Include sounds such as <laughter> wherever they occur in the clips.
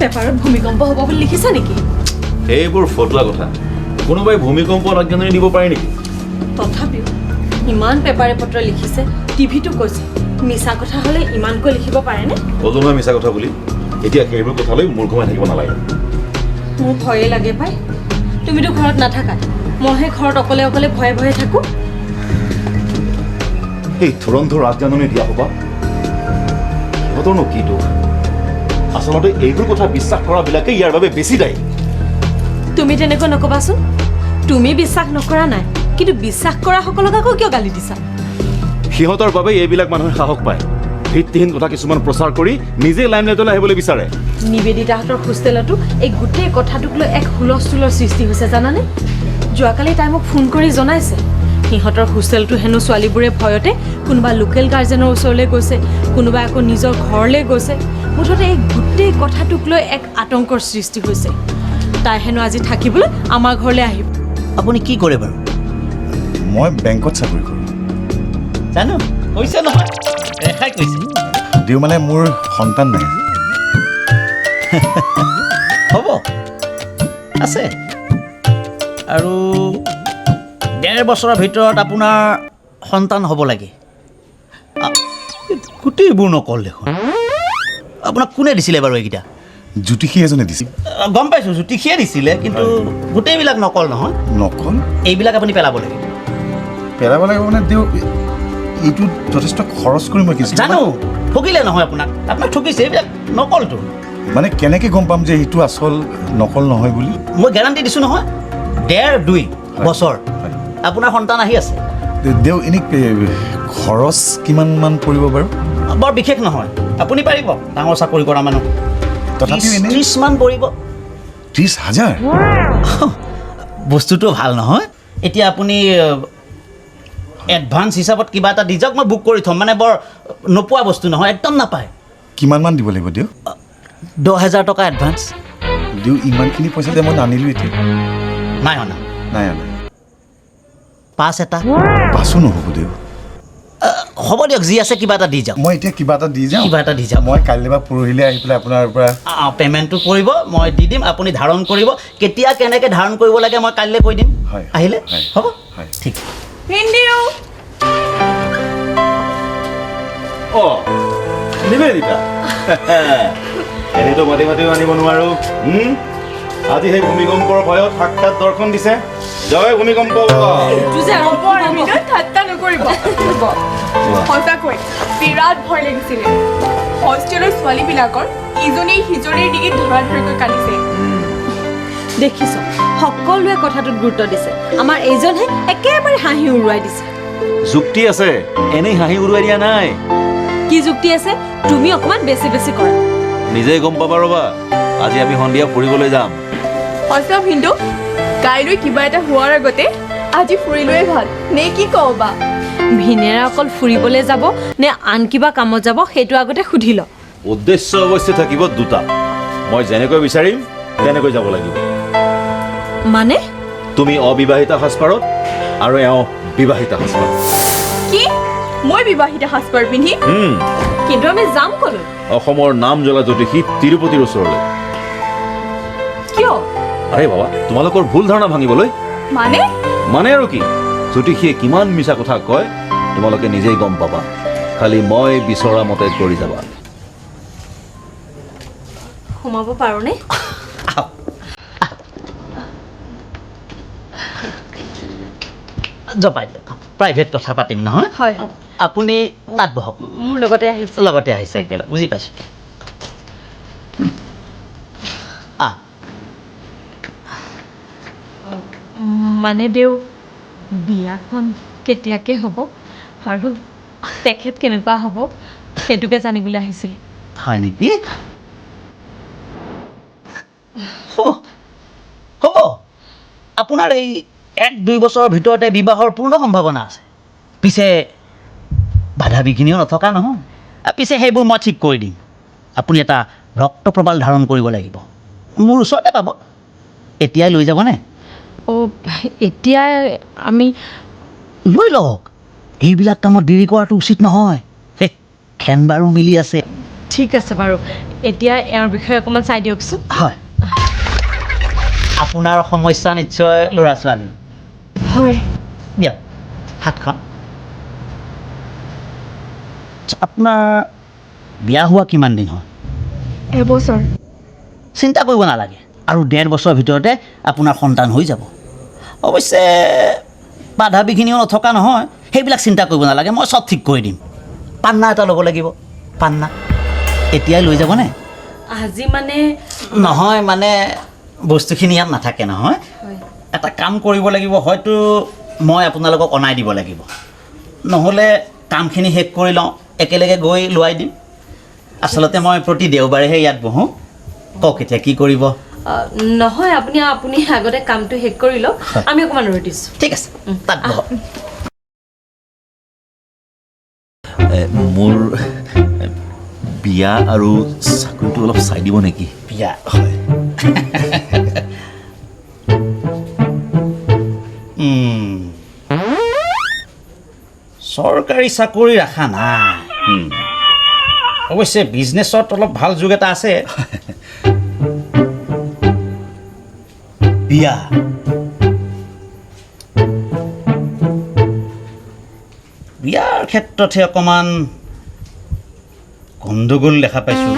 পেপাৰত ভূমিকম্প হ'ব বুলি লিখিছে নেকি? সেইবোৰ ফটোৱা কথা। কোনোবাই ভূমিকম্প আগজাননী দিব পাৰে নেকি? তথাপিও ইমান পেপাৰে পত্ৰ লিখিছে টিভিটো কৈছে মিছা কথা হ'লে ইমানকৈ লিখিব পাৰেনে? ক'লো নহয় মিছা কথা বুলি। এতিয়া সেইবোৰ কথালৈ মূৰ ঘুমাই থাকিব নালাগে। মোৰ ভয়ে লাগে পাই। তুমিতো ঘৰত নাথাকা। মইহে ঘৰত অকলে অকলে ভয়ে ভয়ে থাকোঁ। সেই ধুৰন্ধৰ আগজাননী দিয়া হ'বা? সিহঁতৰনো কি দোষ? আচলতে এইবোৰ কথা বিশ্বাস কৰাবিলাকে ইয়াৰ বাবে বেছি দায়ী। তুমি তেনেকৈ নকবাচোন। তুমি বিশ্বাস নকৰা নাই কিন্তু বিশ্বাস কৰাসকলক আকৌ কিয় গালি দিছা? সিহঁতৰ বাবে এইবিলাক মানুহে সাহস পায়। ভিত্তিহীন কথা কিছুমান প্ৰচাৰ কৰি নিজে লাইমলাইটলৈ আহিবলৈ বিচাৰে। নিবেদিতাহঁতৰ হোষ্টেলতো এই গোটেই কথাটোক লৈ এক হুলস্থুলৰ সৃষ্টি হৈছে জানানে? যোৱাকালি তাই মোক ফোন কৰি জনাইছে। সিহঁতৰ হোষ্টেলটো হেনো ছোৱালীবোৰে ভয়তে কোনোবা লোকেল গাৰ্জেনৰ ওচৰলৈ গৈছে কোনোবাই আকৌ নিজৰ ঘৰলৈ গৈছে। মুঠতে এই গোটেই কথাটোক লৈ এক আতংকৰ সৃষ্টি হৈছে। তাই হেনো আজি থাকিবলৈ আমাৰ ঘৰলৈ আহিব। আপুনি কি কৰে বাৰু? মই বেংকত চাকৰি কৰোঁ। জানো? কৈছে নহয়। ৰেখাই কৈছে। যদিও মানে মোৰ সন্তান নাই। <laughs> হ'ব। আছে। আৰু ডেৰ বছৰৰ ভিতৰত আপোনাৰ সন্তান হ'ব লাগে। গোটেইবোৰ নকল দেখোন। আপোনাক কোনে দিছিলে বাৰু এইকেইটা? জ্যোতিষী এজনে দিছিল গম পাইছোঁ জ্যোতিষিয়ে দিছিলে কিন্তু গোটেইবিলাক নকল নহয়। নকল? এইবিলাক আপুনি পেলাব লাগিব। পেলাব লাগিব মানে তেওঁ এইটোত যথেষ্ট খৰচ কৰি মই কিনিছিলোঁ। জানো ঠগিলে নহয় আপোনাক। আপোনাক ঠগিছে এইবিলাক নকলটো। মানে কেনেকৈ গম পাম যে এইটো আচল নকল নহয় বুলি? মই গেৰাণ্টি দিছোঁ নহয় ডেৰ দুই বছৰ। আপোনাৰ সন্তান আহি আছে। দে- দেও এনেই খৰচ কিমানমান পৰিব বাৰু? বৰ বিশেষ নহয়। আপুনি পাৰিব ডাঙৰ চাকৰি কৰা মানুহ। তথাপিও এনেই ত্ৰিছ মান পৰিব। ত্ৰিছ হাজাৰ? <laughs> বস্তুটো ভাল নহয়। এতিয়া আপুনি এডভান্স হিচাপত কিবা এটা দি যাওক মই বুক কৰি থ'ম। মানে বৰ নোপোৱা বস্তু নহয় একদম নাপায়। কিমানমান দিব লাগিব দেও দহ হেজাৰ টকা এডভান্স দেও ইমানখিনি পইচা যে মই নানিলোঁ এতিয়া। নাই অনা। নাই অনা। পাঁচ এটা। পাছো নহ'ব আহ, হ'ব দিয়ক যি আছে কিবা এটা দি যাওক মই এতিয়া কিবা এটা দি যাওঁ। কিবা এটা দি যাওক মই কাইলৈ বা পৰহিলৈ আহি পেলাই আপোনাৰ পৰা অঁ পে'মেণ্টটো কৰিব মই দি দিম আপুনি ধাৰণ কৰিব। কেতিয়া কেনেকৈ ধাৰণ কৰিব লাগে মই কাইলৈ কৈ দিম। হয়, আহিলে? হ'ব? হয়। ঠিক। ভিন্দিও অ নিবেদিতা এনেতো মাতি মাতিও আনিব নোৱাৰো? আজি সেই ভূমিকম্পৰ ভয়ত সাক্ষাৎ দৰ্শন দিছে। জয় ভূমিকম্প। সঁচাকৈ বিৰাট ভয় লাগিছিলে। হোষ্টেলৰ ছোৱালীবিলাকৰ ইজনীয়ে সিজনীৰ ডিঙিত ধৰা ধৰিকৈ কান্দিছে। দেখিছ সকলোৱে কথাটোত গুৰুত্ব দিছে। আমাৰ এইজনহে একেবাৰে হাঁহি উৰুৱাই দিছে। যুক্তি আছে এনেই হাঁহি উৰুৱাই দিয়া নাই। কি যুক্তি আছে? তুমি অকণমান বেছি বেছি কৰা। নিজেই গম পাবা ৰ'বা আজি আমি সন্ধিয়া ফুৰিবলৈ যাম। সঁচা ভিন্দু কাইলৈ কিবা এটা হোৱাৰ আগতে আজি ফুৰিলোৱে ভালো। নে কি কওঁ বা? ভিনেৰা অকল ফুৰিবলৈ যাব নে আন কিবা কামত যাব সেইটো আগতে সুধি ল। উদ্দেশ্য অৱশ্যে থাকিব দুটা। মই যেনেকৈ বিচাৰিম তেনেকৈ যাব লাগিব। মানে? তুমি অবিবাহিতা সাজপাৰত আৰু এওঁ বিবাহিতা সাজপাৰত। কি? মই বিবাহিতা সাজপাৰ পিন্ধি? হুম, কিন্তু আমি যাম কলৈ? অসমৰ নাম জ্বলা জ্যোতিষী তিৰুপতিৰ ওচৰলৈ। কিয়? আৰে বাবা তোমালোকৰ ভুল ধাৰণা ভাঙিবলৈ। মানে? মানে আৰু কি? জ্যোতিষীয়ে কিমান মিছা কথা কয় তোমালোকে নিজেই গম পাবা। খালি মই বিচৰা মতে কৰি যাবা। সোমাব পাৰোনে? জপাই প্ৰাইভেট কথা পাতিম নহয়। হয়। আপুনি তাত বহক। মোৰ লগতে আহিছে। লগতে আহিছে একেলগে বুজি পাইছোঁ? মানে দেউ বিয়াখন কেতিয়াকৈ হ'ব আৰু তেখেত কেনেকুৱা হ'ব সেইটোকে জানিবলৈ আহিছিল। হয় নেকি? হ'ব। আপোনাৰ এই এক দুই বছৰৰ ভিতৰতে বিবাহৰ পূৰ্ণ সম্ভাৱনা আছে। পিছে বাধা বিঘিনিও নথকা নহয়। পিছে সেইবোৰ মই ঠিক কৰি দিম। আপুনি এটা ৰক্ত প্ৰবাল ধাৰণ কৰিব লাগিব। মোৰ ওচৰতে পাব। এতিয়াই লৈ যাবনে? অ' এতিয়া আমি লৈ লওক। এইবিলাক কামত দেৰি কৰাটো উচিত নহয়। খেন বাৰু মিলি আছে। ঠিক আছে বাৰু। এতিয়া এওঁৰ বিষয়ে অকণমান চাই দিয়কচোন। হয়। আপোনাৰ সমস্যা নিশ্চয় ল'ৰা ছোৱালী হয় দিয়ক হাতখন আপোনাৰ বিয়া হোৱা কিমান দিন হয় এবছৰ। চিন্তা কৰিব নালাগে। আৰু ডেৰ বছৰৰ ভিতৰতে আপোনাৰ সন্তান হৈ যাব। অৱশ্যে বাধা বিঘিনিও নথকা নহয় সেইবিলাক চিন্তা কৰিব নালাগে মই চব ঠিক কৰি দিম। পান্না এটা ল'ব লাগিব পান্না। এতিয়াই লৈ যাবনে? আজি মানে নহয় মানে বস্তুখিনি ইয়াত নাথাকে নহয়। এটা কাম কৰিব লাগিব হয়তো মই আপোনালোকক অনাই দিব লাগিব। নহ'লে কামখিনি শেষ কৰি লওঁ একেলগে গৈ লোৱাই দিম। আচলতে মই প্ৰতি দেওবাৰেহে ইয়াত বহোঁ। কওক এতিয়া কি কৰিব? নহয় আপুনি আপুনি আগতে কামটো শেষ কৰি লওক। আমি অকণমান ৰৈ দিছোঁ। ঠিক আছে তাত মোৰ বিয়া আৰু চাকৰিটো অলপ চাই দিব নেকি? বিয়া হয়। চৰকাৰী চাকৰি ৰাখা নাই। অৱশ্যে বিজনেছত অলপ ভাল যুগ এটা আছে। <laughs> বিয়া। বিয়াৰ ক্ষেত্ৰতহে অকণমান গণ্ডগোল দেখা পাইছোঁ।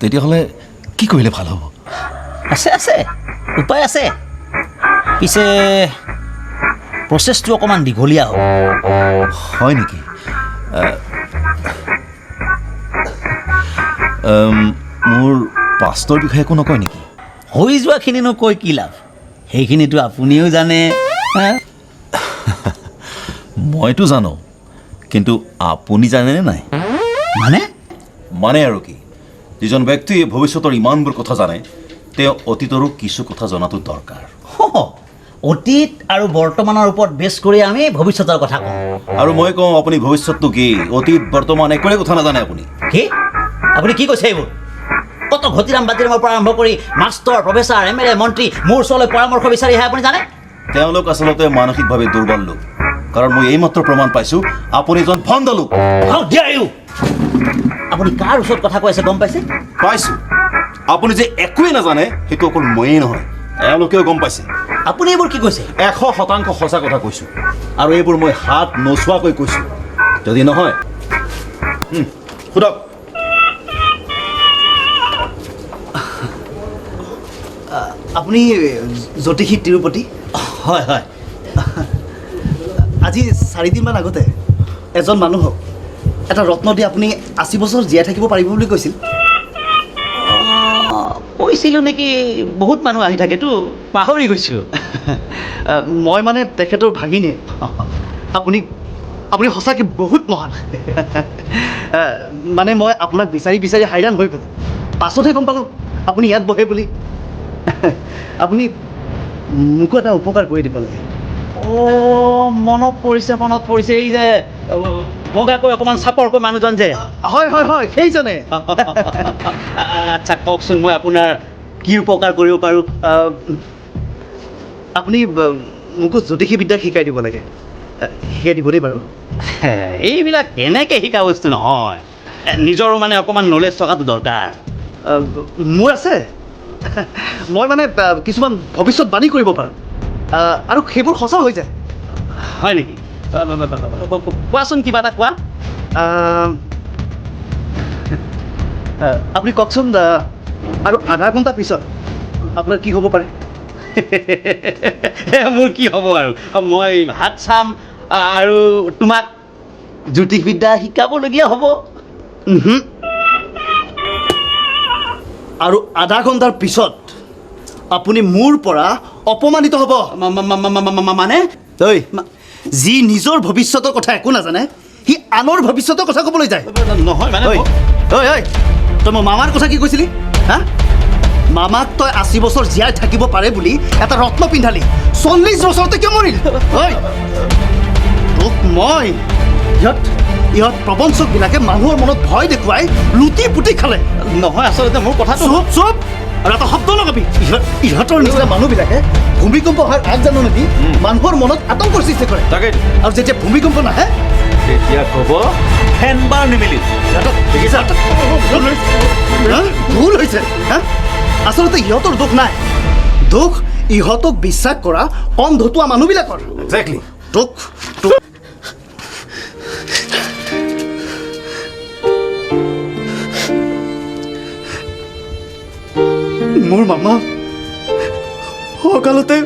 তেতিয়াহ'লে কি কৰিলে ভালো হ'ব? আছে আছে উপায় আছে। পিছে প্ৰচেছটো অকণমান দীঘলীয়া হ'ব। হয় নেকি? মোৰ পাষ্টৰ বিষয়ে একো নকয় নেকি? হৈ যোৱাখিনিনো কৈ কি লাভ? সেইখিনিতো আপুনিও জানে। মইতো জানো কিন্তু আপুনি জানেনে নাই? মানে? মানে আৰু কি? যিজন ব্যক্তিয়ে ভৱিষ্যতৰ ইমানবোৰ কথা জানে তেওঁ অতীতৰো কিছু কথা জনাটো দৰকাৰ। অতীত আৰু বৰ্তমানৰ ওপৰত বেছ কৰি আমি ভৱিষ্যতৰ কথা কওঁ। আৰু মই কওঁ আপুনি ভৱিষ্যতটো কি? অতীত বৰ্তমান একোৱে কথা নাজানে আপুনি। কি? আপুনি কি কৈছে এইবোৰ? কত ঘটিৰাম বাতিৰামৰ পৰা আৰম্ভ কৰি master professor M L A মন্ত্ৰী মোৰ ওচৰলৈ পৰামৰ্শ বিচাৰিহে আপুনি জানে? তেওঁলোক আচলতে মানসিকভাৱে দুৰ্বল লোক। কাৰণ মই এইমাত্ৰ প্ৰমাণ পাইছোঁ আপুনি এজন ভণ্ড লোক? আপুনি কাৰ ওচৰত কথা কৈ আছে গম পাইছে? পাইছোঁ। আপুনি যে একোৱেই নাজানে সেইটো অকল ময়েই নহয় এওঁলোকেও গম পাইছে। আপুনি এইবোৰ কি কৈছে? এশ শতাংশ সঁচা কথা কৈছোঁ। আৰু এইবোৰ মই হাত নচোৱাকৈ কৈছোঁ। যদি নহয় সোধক আপুনি জ্যোতিষী তিৰুপতি? হয় হয়। আজি চাৰিদিনমান আগতে এজন মানুহক এটা ৰত্ন দি আপুনি আশী বছৰ জীয়াই থাকিব পাৰিব বুলি কৈছিল। কৈছিলোঁ নেকি? বহুত মানুহ আহি থাকেতো। পাহৰি গৈছোঁ। মই মানে তেখেতৰ ভাগিনে। আপুনি আপুনি সঁচাকৈ বহুত মহান। মানে মই আপোনাক বিচাৰি বিচাৰি হাইৰাণ হৈ গ'লো। পাছতহে গম পালোঁ আপুনি ইয়াত বহে বুলি। আপুনি মোকো এটা উপকাৰ কৰি দিব লাগে। অঁ মনত পৰিছে মনত পৰিছে এই যে বগাকৈ অকণমান চাপৰকৈ মানুহজন যে। হয় হয় হয় সেইজনে। আচ্ছা কওকচোন মই আপোনাৰ কি উপকাৰ কৰিব পাৰোঁ? আপুনি মোকো জ্যোতিষী বিদ্যা শিকাই দিব লাগে। শিকাই দিব দেই বাৰু এইবিলাক কেনেকৈ শিকা বস্তু নহয়? নিজৰো মানে অকণমান নলেজ থকাটো দৰকাৰ। মোৰ আছে। <laughs> মই মানে কিছুমান ভৱিষ্যতবাণী কৰিব পাৰোঁ। আৰু সেইবোৰ সঁচা হৈ যায়। হয় নেকি? কোৱাচোন কিবা এটা কোৱা। আপুনি কওকচোন আৰু আধা ঘণ্টা পিছত আপোনাৰ কি হ'ব পাৰে? <laughs> মোৰ কি হ'ব আৰু? মই ভাত চাম আৰু তোমাক জ্যোতিষবিদ্যা শিকাবলগীয়া হ'ব। আৰু আধা ঘণ্টাৰ পিছত আপুনি মোৰ পৰা অপমানিত হ'ব। মানে? ঐ যি নিজৰ ভৱিষ্যতৰ কথা একো নাজানে সি আনৰ ভৱিষ্যতৰ কথা ক'বলৈ যায়। নহয় মানে ঐ ঐ ঐ তই মোৰ মামাৰ কথা কি কৈছিলি? হা? মামাক তই আশী বছৰ জীয়াই থাকিব পাৰে বুলি এটা ৰত্ন পিন্ধালি। চল্লিছ বছৰতে কিয় মৰিল? ঐ তোক মই ইহঁত ইহঁত প্ৰবঞ্চকবিলাকে মানুহৰ মনত ভয় দেখুৱাই লুটি পুতি খালে। নহয় আচলতে মোৰ কথাটো চুপ চুপ! আৰু এটা শব্দ লগাবি। ইহঁত- ইহঁতৰ নিচিনা মানুহবিলাকে ভূমিকম্প হোৱাৰ আগ জানো নেকি মানুহৰ মনত আতংকৰ সৃষ্টি কৰে। তাকেইতো আৰু যেতিয়া ভূমিকম্প নাহে তেতিয়া ক'ব ফেনবাৰ নিমিলি? ভুল হৈছে। হা? আচলতে ইহঁতৰ দুখ নাই। দুখ ইহঁতক বিশ্বাস কৰা কম ধতুৱা মানুহবিলাকৰ। একজেক্টলি দুখ মোৰ মামা। সকালতে